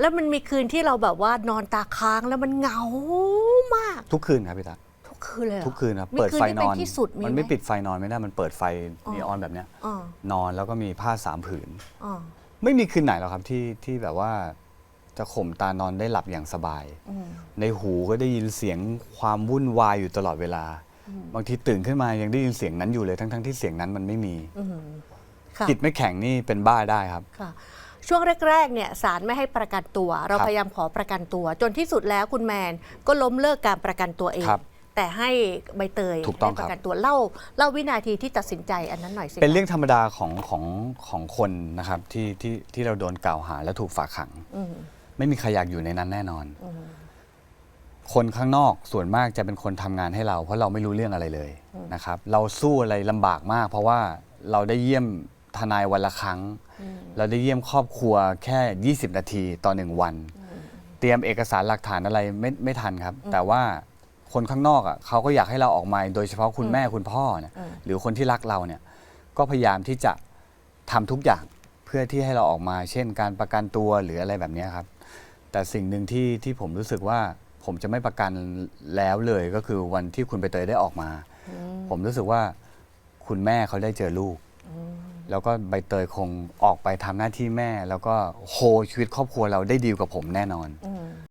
แล้วมันมีคืนที่เราแบบว่านอนตาค้างแล้วมันเหงามาก ทุกคืนครับพี่ตาทุกคืนเลยเหรอ ทุกคืนครับมีเปิดคืนไฟที่นเป็นอนที่สุดมีมันไม่ไหมปิดไฟนอนไม่ได้มันเปิดไฟอ๋อ นีออนแบบเนี้ยอ่านอนแล้วก็มีผ้าสามผืนอ่าไม่มีคืนไหนหรอกครับที่ที่แบบว่าจะข่มตานอนได้หลับอย่างสบาย อืม ในหูก็ได้ยินเสียงความวุ่นวายอยู่ตลอดเวลา บางทีตื่นขึ้นมายังได้ยินเสียงนั้นอยู่เลยทั้งๆที่เสียงนั้นมันไม่มี อืมค่ะจิตไม่แข็งนี่เป็นบ้าได้ครับ ค่ะ ช่วงแรกๆเนี่ยศาลไม่ให้ประกันตัว เราครับพยายามขอประกันตัว จนที่สุดแล้วคุณแมนก็ล้มเลิกการประกันตัวเองครับแต่ให้ใบเตยถูกต้องให้ประครับกันตัวเล่าเล่าวินาทีที่ตัดสินใจอันนั้นหน่อยสิเป็นเรื่องธรรมดาของของของคนนะครับที่ที่ที่เราโดนกล่าวหาและถูกฝากขังอืมไม่มีใครอยากอยู่ในนั้นแน่นอนอืมคนข้างนอกส่วนมากจะเป็นคนทำงานให้เรา เพราะเราไม่รู้เรื่องอะไรเลยนะครับ เราสู้อะไรลำบากมาก เพราะว่าเราได้เยี่ยม ทนายวันละครั้ง เราได้เยี่ยมครอบครัวแค่ 20 นาทีต่อหนึ่งวัน เตรียมเอกสารหลักฐานอะไรไม่ไม่ทันครับ แต่ว่าคนข้างนอกอะเขาก็อยากให้เราออกมาโดยเฉพาะคุณแม่คุณพ่อเนี่ยอืมหรือคนที่รักเราเนี่ยก็พยายามที่จะทำทุกอย่างเพื่อที่ให้เราออกมา เช่น การประกันตัวหรืออะไรแบบเนี้ยครับ แต่สิ่งหนึ่งที่ที่ผมรู้สึกว่าผมจะไม่ประกันแล้วเลยก็คือวันที่คุณใบเตยได้ออกมา ผมรู้สึกว่าคุณแม่เขาได้เจอลูก แล้วก็ใบเตยคงออกไปทำหน้าที่แม่ แล้วก็โฮชีวิตครอบครัวเราได้ดีกว่าผมแน่นอน